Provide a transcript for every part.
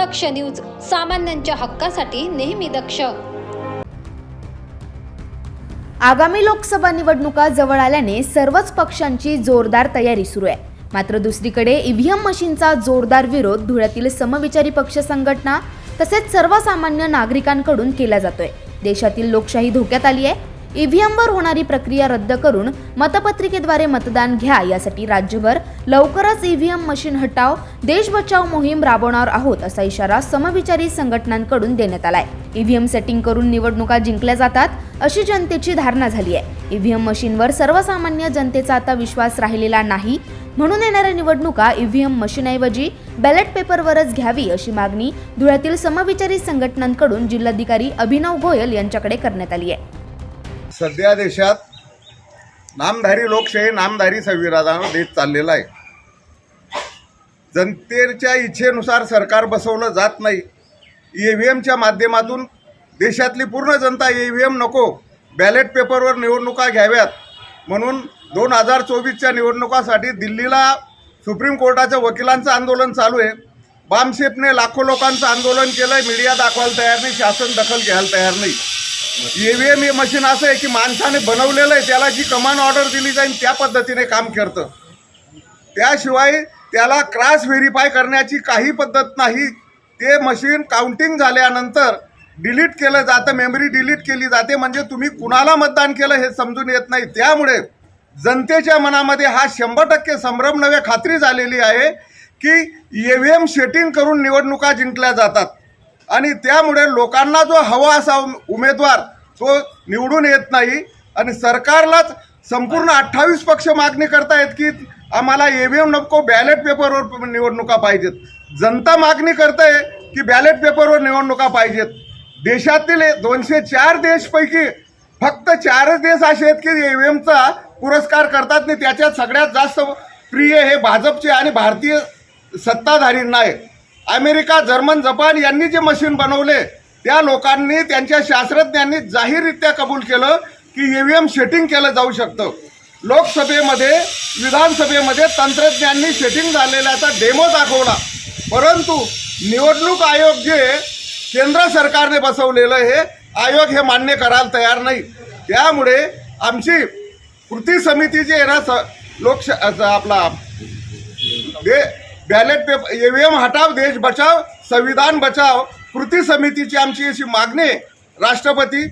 दक्ष news सामान्यांच्या हक्कासाठी नेहमी दक्ष. आगामी लोकसभा निवडणुका जवळ आल्याने सर्वच पक्षांची जोरदार तयारी सुरू आहे. मात्र दुसरीकडे ईव्हीएम मशीनचा जोरदार विरोध धुळ्यातील समविचारी पक्ष संघटना तसेच सर्वसामान्य नागरिकांकडून केला जातोय. देशातील लोकशाही धोक्यात आली आहे. ईव्हीएमवर होणारी प्रक्रिया रद्द करून मतपत्रिकेद्वारे मतदान घ्या यासाठी राज्यभर लवकरच ईव्हीएम मशीन हटाव देश बचाव मोहीम राबवणार आहोत असा इशारा समविचारी संघटनांकडून देण्यात आलाय. ईव्हीएम सेटिंग करून निवडणुका जिंकल्या जातात अशी जनतेची धारणा झाली आहे. ईव्हीएम मशीनवर सर्वसामान्य जनतेचा आता विश्वास राहिलेला नाही. म्हणून येणाऱ्या निवडणुका ईव्हीएम मशीनऐवजी बॅलेट पेपरवरच घ्यावी अशी मागणी धुळ्यातील समविचारी संघटनांकडून जिल्हाधिकारी अभिनव गोयल यांच्याकडे करण्यात आली आहे. सध्या देशात नामधारी लोकशाही नामधारी संविधानावर देश चाललेला आहे. जनतेच्या इच्छेनुसार सरकार बसवलं जात नाही. ई व्ही एमच्या माध्यमातून देशातली पूर्ण जनता ई व्ही एम नको बॅलेट पेपरवर निवडणुका घ्याव्यात. म्हणून दोन हजार चोवीसच्या निवडणुकासाठी दिल्लीला सुप्रीम कोर्टाच्या वकिलांचं आंदोलन चालू आहे. बामशेपने लाखो लोकांचं आंदोलन केलं आहे मीडिया दाखवायला तयार नाही शासन दखल घ्यायला तयार नाही. ईव्हीएम एम हे मशीन असं आहे की माणसाने बनवलेलं आहे त्याला जी कमांड ऑर्डर दिली जाईल त्या पद्धतीने काम करतं. त्याशिवाय त्याला क्रॉस व्हेरीफाय करण्याची काही पद्धत नाही. ते मशीन काउंटिंग झाल्यानंतर डिलीट केलं जातं मेमरी डिलीट केली जाते म्हणजे तुम्ही कुणाला मतदान केलं हे समजून येत नाही. त्यामुळे जनतेच्या मनामध्ये हा शंभर टक्के संभ्रम नव्हे खात्री झालेली आहे की ई व्ही एम सेटिंग करून निवडणुका जिंकल्या जातात. आणि त्यामुळे लोकांना जो हवा असा उमेदवार तो निवडून येत नाही. आणि सरकारलाच संपूर्ण अठ्ठावीस पक्ष मागणी करतायत की आम्हाला ईव्हीएम नको बॅलेट पेपरवर निवडणुका पाहिजेत. जनता मागणी करते की बॅलेट पेपरवर निवडणुका पाहिजेत. देशातील दोनशे चार देशपैकी फक्त चारच देश असे आहेत की ईव्हीएमचा पुरस्कार करतात. आणि त्याच्यात सगळ्यात जास्त प्रिय हे भाजपचे आणि भारतीय सत्ताधारींना आहे अमेरिका जर्मन जपान यांनी जे मशीन बनवले त्या लोकांनी त्यांच्या शास्त्रज्ञांनी जाहीररित्या कबूल केलं की ईव्हीएम सेटिंग केलं जाऊ शकतं. लोकसभेमध्ये विधानसभेमध्ये तंत्रज्ञांनी सेटिंग झालेल्याचा डेमो दाखवला. परंतु निवडणूक आयोग जे केंद्र सरकारने बसवलेलं हे आयोग हे मान्य करायला तयार नाही. त्यामुळे आमची कृती समिती जी आहे ना स लोकश आपला दे बॅलेट पेपर ईव्हीएम हटाव देश बचाव संविधान बचाव कृती समितीची आमची अशी मागणी राष्ट्रपती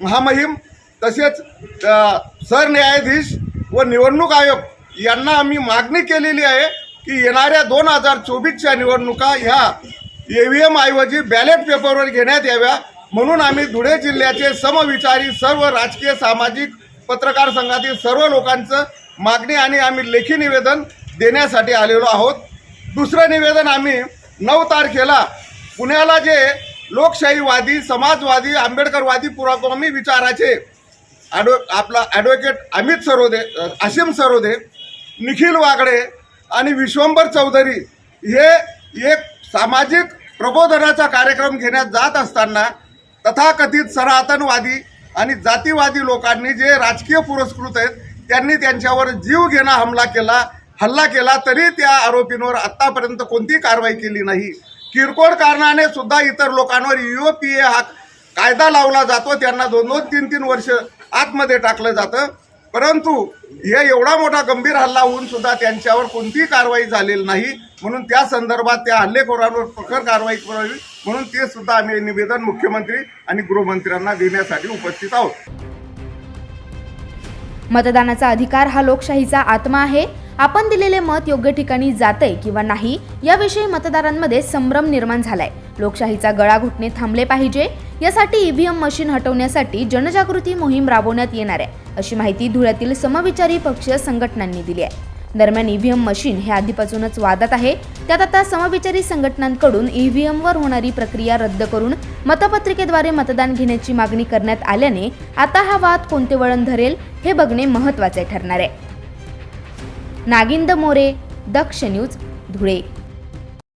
महामहिम तसेच सरन्यायाधीश व निवडणूक आयोग यांना आम्ही मागणी केलेली आहे की येणाऱ्या दोन हजार चोवीसच्या निवडणुका ह्या ई व्ही एम ऐवजी बॅलेट पेपरवर घेण्यात याव्या. म्हणून आम्ही धुळे जिल्ह्याचे समविचारी सर्व राजकीय सामाजिक पत्रकार संघातील सर्व लोकांचं मागणी आणि आम्ही लेखी निवेदन देण्यासाठी आलेलो आहोत. दुसरं निवेदन आम्ही नऊ तारखेला पुण्याला जे लोकशाहीवादी समाजवादी आंबेडकरवादी पुराक्रमी विचाराचे ॲडव आपला ॲडव्होकेट अमित सरोदे आशिम असीम सरोदे निखिल वागडे आणि विश्वंभर चौधरी हे एक सामाजिक प्रबोधनाचा कार्यक्रम घेण्यात जात असताना तथाकथित सनातनवादी आणि जातीवादी लोकांनी जे राजकीय पुरस्कृत आहेत त्यांनी त्यांच्यावर जीव घेणा हमला केला. हल्ला केला तरी त्या आरोपींवर आत्तापर्यंत कोणती कारवाई केली नाही. किरकोळ कारणाने सुद्धा इतर लोकांवर यू पी ए हा कायदा लावला जातो. त्यांना दोन दोन तीन तीन वर्ष आतमध्ये टाकलं जातं. परंतु हे एवढा मोठा गंभीर हल्ला होऊन सुद्धा त्यांच्यावर कोणतीही कारवाई झालेली नाही. म्हणून त्या संदर्भात त्या हल्लेखोरांवर प्रखर कारवाई करावी. म्हणून ते सुद्धा आम्ही निवेदन मुख्यमंत्री आणि गृहमंत्र्यांना देण्यासाठी उपस्थित आहोत. मतदानाचा अधिकार हा लोकशाहीचा आत्मा आहे. आपण दिलेले मत योग्य ठिकाणी जाते किंवा नाही याविषयी मतदारांमध्ये संभ्रम निर्माण झालाय. लोकशाहीचा गळा घुटणे थांबले पाहिजे. यासाठी ईव्हीएम मशीन हटवण्यासाठी जनजागृती मोहीम राबवण्यात येणार आहे. अशी माहिती धुळ्यातील समविचारी पक्षीय संघटनांनी दिली आहे. दरम्यान ईव्हीएम मशीन हे आधीपासूनच वादात आहे. त्यात आता समविचारी संघटनांकडून ईव्हीएमवर होणारी प्रक्रिया रद्द करून मतपत्रिकेद्वारे मतदान घेण्याची मागणी करण्यात आल्याने आता हा वाद कोणते वळण धरेल हे बघणे महत्त्वाचे ठरणार आहे. नागिंद मोरे दक्ष न्यूज धुळे.